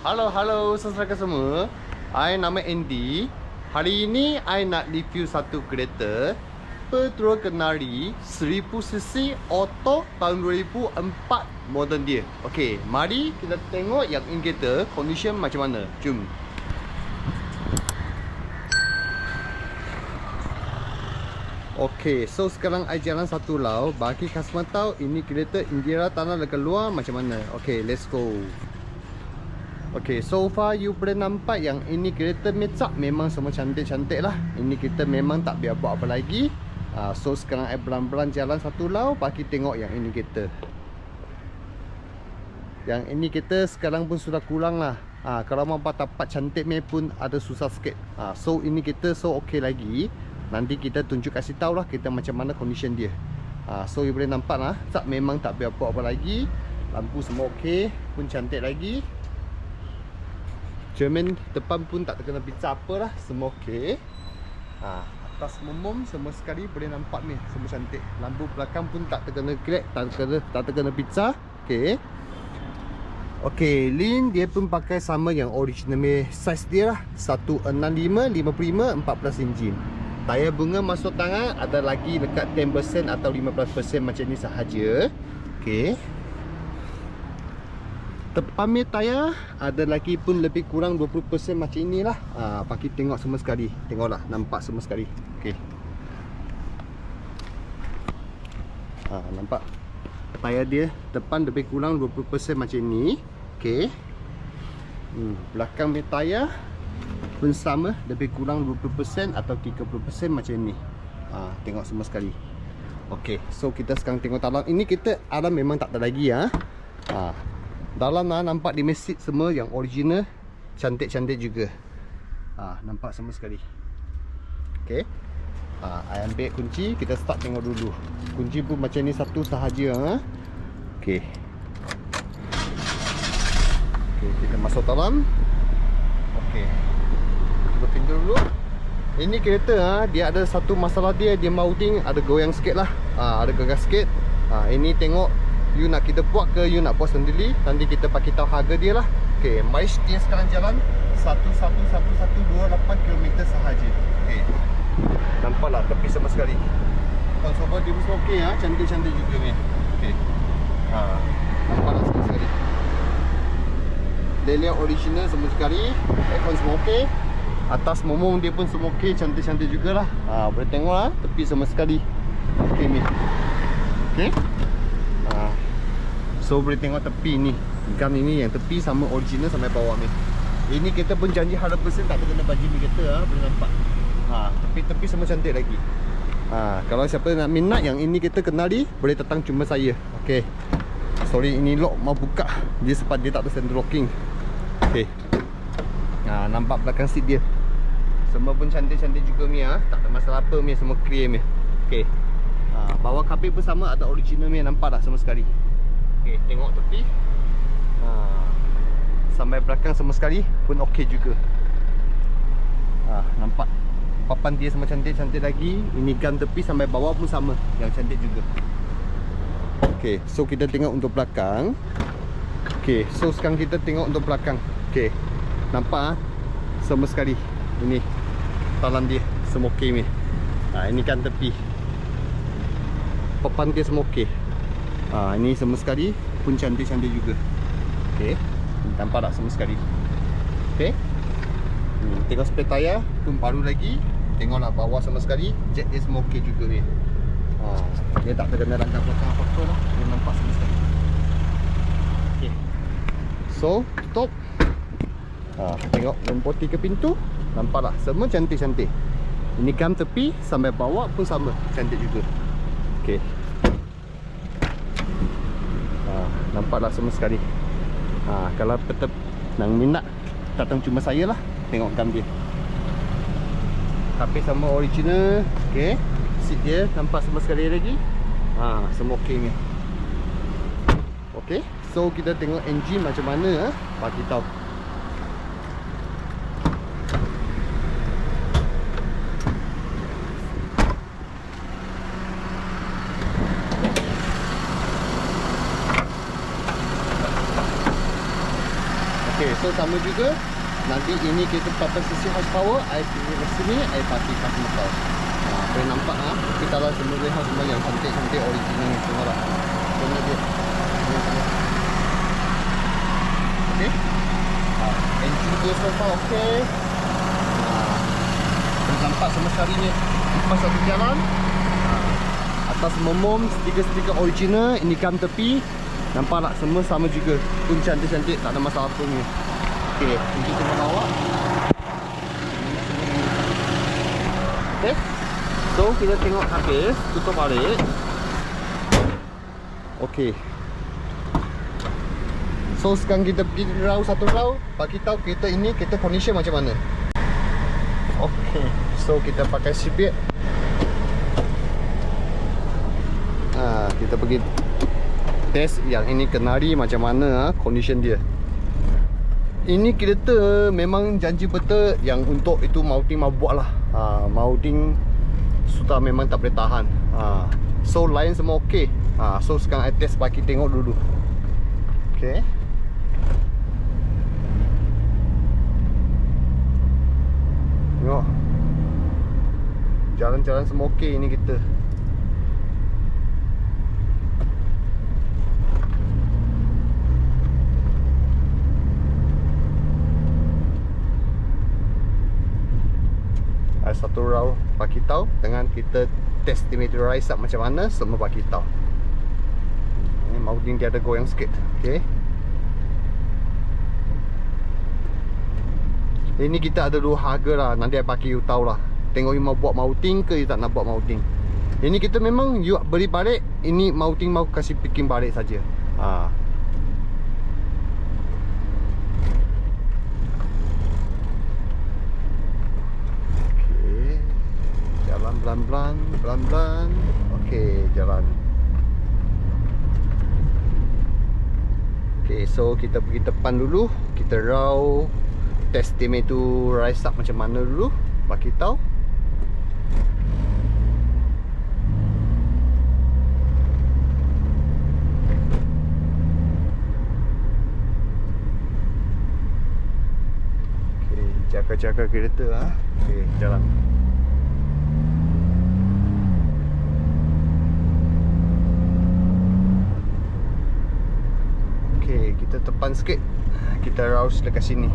Halo, halo saudara semua. I nama Andy. Hari ini I nak review satu kereta Petro Kenari 1000cc auto tahun 2004 model dia. Okey, mari kita tengok yang ini kereta condition macam mana. Jom. Okey, so sekarang I jalan satu lau Bagi customer tahu ini kereta Indira tanah dekat luar macam mana Okey, let's go Okey, so far you boleh nampak yang ini kereta mecak memang semua cantik-cantik lah. Ini kereta memang tak biar buat apa lagi. Uh, So sekarang I pelan-pelan jalan satu lau Bagi tengok yang ini kereta. Yang ini kereta sekarang pun sudah kurang lah. Uh, Kalau mau dapat cantik me pun ada susah sikit. Uh, So ini kereta so okey lagi. Nanti kita tunjuk kasih tahu lah kita macam mana condition dia. Ha, So you boleh nampak lah. Tak, Memang tak biar buat apa lagi. Lampu semua okey Pun cantik lagi Cermin depan pun tak terkena pizza apa lah. Semua okey. Ha, Atas momom semua sekali boleh nampak ni. Semua cantik. Lampu belakang pun tak terkena crack Tak terkena, tak terkena pizza. Okey. Okey, lin dia pun pakai sama yang original me size dia lah. 165 55 14 inci Tayar bunga masuk tangan ada lagi dekat 10% atau 15% macam ni sahaja. Okey. Tepan me tayar ada lagi pun lebih kurang 20% macam inilah. Ah, ha, pagi tengok semua sekali. Tengoklah nampak semua sekali. Okey. Ah, ha, nampak. Tayar dia depan lebih kurang 20% macam ni. Okey. Hmm, belakang me tayar pun sama lebih kurang 20% atau 30% macam ni. Ha, tengok semua sekali. Okey, so kita sekarang tengok dalam. Ini kita alam memang tak ada lagi ya. Ha. Dalam lah nampak di mesin semua yang original cantik-cantik juga. Ha, nampak semua sekali. Okey. Ha, I ambil kunci, kita start tengok dulu. Kunci pun macam ni satu sahaja ha. Okey. Okey, kita masuk dalam. Okey Cuba pintu dulu Ini kereta ha, Dia ada satu masalah dia Dia mounting Ada goyang sikit lah ha, Ada gegas sikit ha, Ini tengok You nak kita buat ke You nak buat sendiri Nanti kita pakai tahu harga dia lah. Okay Miles dia sekarang jalan. 111128 km sahaja. Okay Nampak lah tepi sama sekali. Konsol dia pun okay ha? Cantik-cantik juga ni. Okay ha, Nampak lah sama sekali. Layout original semua sekali. Aircon semua okey. Atas momong dia pun semua okey Cantik-cantik jugalah ha, Boleh tengok lah. Tepi sama sekali. Okey ni Okey. ha. So boleh tengok tepi ni. Gam ini yang tepi sama original sampai bawah ni. Ini kita pun janji 100% tak kena bagi ni kereta ha. Boleh nampak. Ha, Tepi-tepi semua cantik lagi. Ha, Kalau siapa nak minat yang ini kita kenali Boleh datang cuma saya. Okey. Sorry ini lock mau buka. Dia sebab dia tak ada center locking Okay ha, Nampak belakang seat dia. Semua pun cantik-cantik juga Mia Tak ada masalah apa Mia Semua clear Mia Okay ha, Bawah kabin pun sama Ada original Mia Nampak dah sama sekali Okay Tengok tepi. Ha, Sampai belakang semua sekali Pun okay juga. Ha, Nampak Papan dia semua cantik-cantik lagi. Ini gun tepi sampai bawah pun sama. Yang cantik juga. Okay, so kita tengok untuk belakang. Okay, so sekarang kita tengok untuk belakang. Okay, nampak ah? Semua sekali. Ini Talan dia Semua okay ni. Ha, Ini kan tepi. Papan dia semua okay ha, Ini semua sekali Pun cantik-cantik juga. Okay Nampak tak semua sekali? Okay hmm, Tengok spare tayar Pun baru lagi. Tengoklah bawah sama sekali. Jet dia semua juga ni. Ha, dia tak terkena rangka belakang apa-apa lah. Dia nampak sama sekali. Okay. So, stop. Ha, Tengok nombor tiga pintu. Nampak lah, semua cantik-cantik. Ini kam tepi sampai bawah pun sama Cantik juga. Okay ha, Nampak lah semua sekali. Ha, Kalau tetap nak minat Datang cuma saya lah. Tengok kam dia Tapi sama original. Okay seat dia nampak semua sekali lagi. Ha, semua ok ni. Ok so kita tengok engine macam mana ha? bagi tahu sama juga. Nanti ini kita pakai sisi horsepower I pilih ke sini, I pakai kat motor ha, Boleh nampak ha? Kita lah semua warehouse semua yang cantik-cantik original ni Tengok lah. Tengok dia. Okay ha, Engine dia so far okay ha, Boleh nampak semua sekalinya Lepas satu jalan. Atas memom stiker-stiker original Ini kam tepi. Nampak tak? Semua sama juga. Pun cantik-cantik tak ada masalah pun ni Okay, untuk kita bawa Okay So kita tengok habis Tutup balik. Okay So sekarang kita pergi round satu round Bagi tahu kita ini kita condition macam mana. Okay So kita pakai seatbelt. Ah, kita pergi test yang ini kenali macam mana ah, condition dia. Ini kereta memang janji betul yang untuk itu mounting mau buat lah. Ha, mounting sudah memang tak boleh tahan. Ha, so lain semua okey. Ha, so sekarang I test bagi tengok dulu. Okay. Tengok. Jalan-jalan semua okey ini kita. Uh, satu round bagi tahu dengan kita test estimated rise up macam mana semua bagi tahu. Ini dia ada goyang sikit. Okey. Ini kita ada dua harga lah Nanti saya bagi you tahu lah Tengok you mau buat mounting ke you tak nak buat mounting Ini kita memang you beli balik Ini mounting mau kasih picking balik saja. Haa pelan-pelan pelan-pelan. Okey jalan. Okey so kita pergi depan dulu. Kita raw test tim itu rise up macam mana dulu? Bagi tahu. Jaga-jaga kereta ah. Okey, jalan. Kita tepan sikit. Kita rouse dekat sini.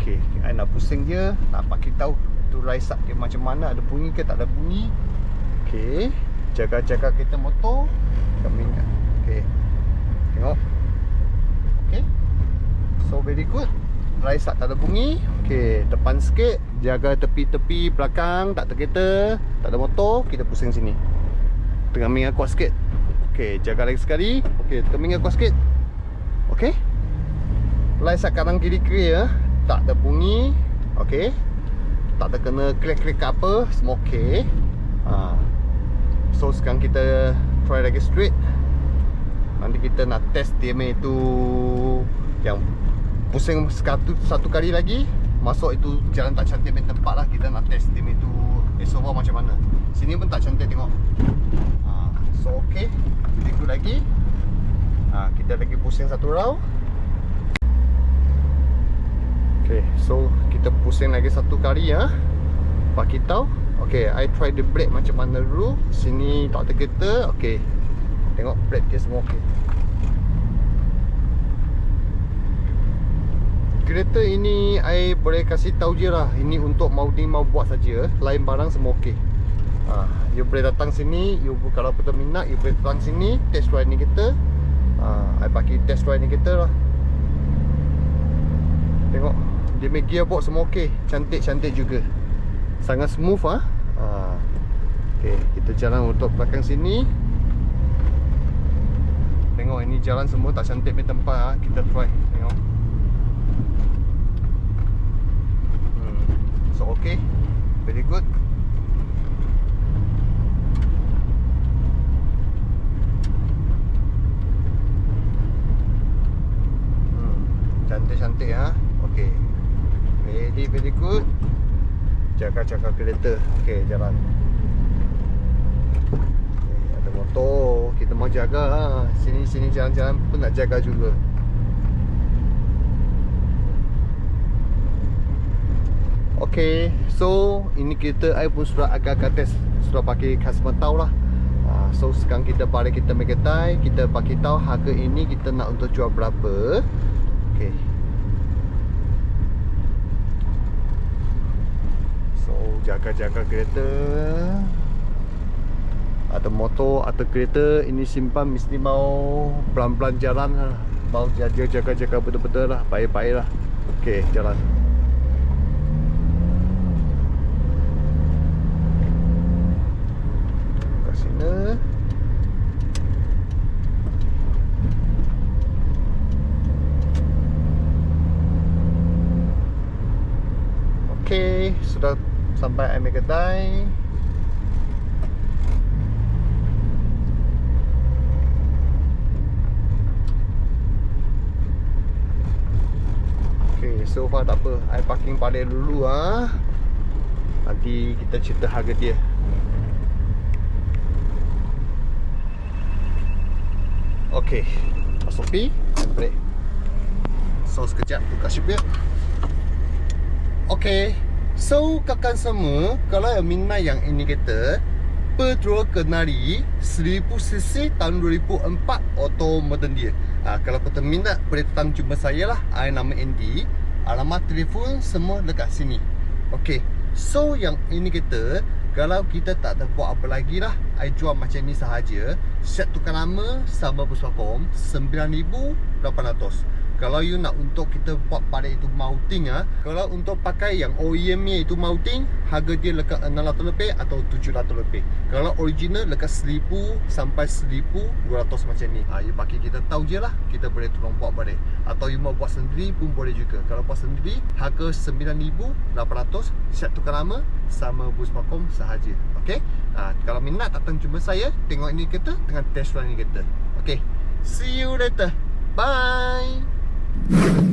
Ok I nak pusing je nak pakai tahu tu rise up dia macam mana. Ada bunyi ke tak ada bunyi? Ok jaga-jaga kita motor. Kami ingat. Ok tengok. Ok so very good. Rise up tak ada bunyi. Ok depan sikit. Jaga tepi-tepi belakang tak ada kereta tak ada motor. Kita pusing sini. Tengah mingat kuat sikit Okey, jaga lagi sekali. Okey, tekan minyak kuat sikit. Okey. Lai kanan kiri kiri ya. Tak ada bunyi. Okey. Tak ada kena klik-klik apa, semua okey. Ha. So sekarang kita try lagi straight. Nanti kita nak test DMA itu yang pusing satu, satu kali lagi Masuk itu jalan tak cantik main tempat lah Kita nak test DMA itu esok macam mana Sini pun tak cantik tengok. So okay. Ikut lagi. Ha, Kita lagi pusing satu round. Okay So kita pusing lagi satu kali ya Pak kita Okay I try the brake macam mana dulu. Sini tak kereta Okay. Tengok brake dia semua okay. Kereta ini I boleh kasih tahu je lah. Ini untuk mounting mau buat saja. Lain barang semua okey ha, You boleh datang sini You kalau betul minat You boleh datang sini Test ride ni kita ha, I pakai test ride ni kita lah Tengok Dia make gearbox semua okey Cantik-cantik juga Sangat smooth ah. Ha. Okay, kita jalan untuk belakang sini Tengok ini jalan semua tak cantik punya tempat ha. Kita try macam kereta. Okay, jalan. Okay, Ada motor. Kita mau jaga Sini-sini ha. jalan-jalan pun nak jaga juga. Okay, so Ini kereta saya pun sudah agak-agak test. Sudah pakai customer tau lah. Ha, so, sekarang kita balik kita pergi Kita bagi tahu harga ini kita nak untuk jual berapa. Okay So jaga-jaga kereta. Ada motor atau kereta. Ini simpan mesti mau pelan-pelan jalan lah. Mau jaga-jaga betul-betul lah. Baik-baik lah. Okay jalan. Okey, sudah sampai Ame Kedai Okey, so far tak apa I parking balik dulu ah. Nanti kita cerita harga dia pi dan break. So sekejap buka supir. Okey. So kakak semua, kalau yang minat yang ini kita Petrol Kenari 1000cc tahun 2004 auto modern dia. Ha, kalau kau minat boleh datang jumpa saya lah. I nama Andy. Alamat telefon semua dekat sini. Okey. So yang ini kita kalau kita tak ada buat apa lagi lah I jual macam ni sahaja Set tukar nama sama Puspakom 9800 Kalau you nak untuk kita buat pada itu mounting ah, Kalau untuk pakai yang OEM ni itu mounting Harga dia lekat 600 lebih atau 700 lebih. Kalau original lekat 1000 sampai 1200 macam ni. Ha, You pakai kita tahu je lah Kita boleh tolong buat balik. Atau you mau buat sendiri pun boleh juga. Kalau buat sendiri harga 9800 Set tukar nama sama Puspakom sahaja. Okay ha, Kalau minat datang jumpa saya Tengok ini kereta Dengan test run ini kereta. Okay See you later. Bye you